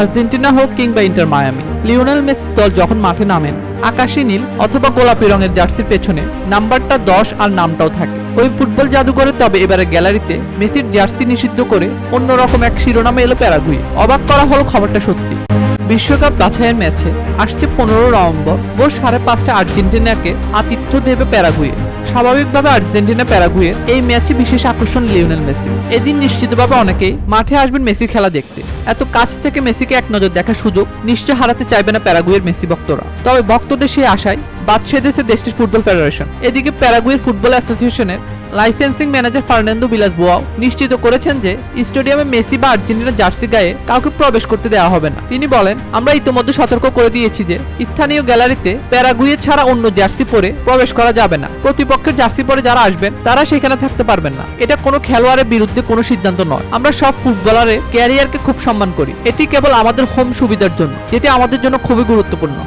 Argentina হোক কিংবা inter Miami, Lionel Messi দল যখন মাঠে নামেন, আকাশি নীল অথবা গোলাপি রঙের জার্সির পেছনে নাম্বারটা দশ আর নামটাও থাকে। ওই ফুটবল জাদুঘরে তবে এবারে গ্যালারিতে মেসির জার্সি নিষিদ্ধ করে অন্যরকম এক শিরোনামে এলো প্যারাগুই অবাক করা হলো খবরটা সত্যি। বিশ্বকাপ বাছাইয়ের ম্যাচে আসছে পনেরো নভেম্বর ভোর সাড়ে পাঁচটা আর্জেন্টিনাকে আতিথ্য দেবে প্যারাগুয়ে। স্বাভাবিকভাবে আর্জেন্টিনা প্যারাগুয়ে এই ম্যাচে বিশেষ আকর্ষণ লিওনেল মেসি। এদিন নিশ্চিতভাবে অনেকেই মাঠে আসবেন মেসি খেলা দেখতে। এত কাছ থেকে মেসিকে এক নজর দেখার সুযোগ নিশ্চয় হারাতে চাইবে না প্যারাগুয়ের মেসি ভক্তরা। তবে ভক্তদের সেই আশায় বাদ সেধেছে দেশটির ফুটবল ফেডারেশন। এদিকে প্যারাগুয়ের ফুটবল অ্যাসোসিয়েশনের licensing manager Fernando Vilas Boa নিশ্চিত করেছেন যে স্টেডিয়ামে মেসি বা আর্জেন্টিনার জার্সি গায়ে কাউকে প্রবেশ করতে দেওয়া হবে না। তিনি বলেন, আমরা ইতোমধ্যে সতর্ক করে দিয়েছি যে স্থানীয় গ্যালারিতে প্যারাগুয়ে ছাড়া অন্য জার্সি পরে প্রবেশ করা যাবে না। প্রতিপক্ষের জার্সি পরে যারা আসবেন, তারা সেখানে থাকতে পারবেন না। এটা কোনো খেলোয়াড়ের বিরুদ্ধে কোনো সিদ্ধান্ত নয়। আমরা সব ফুটবলারের ক্যারিয়ারকে খুব সম্মান করি। এটি কেবল আমাদের হোম সুবিধার জন্য, যেটি আমাদের জন্য খুবই গুরুত্বপূর্ণ।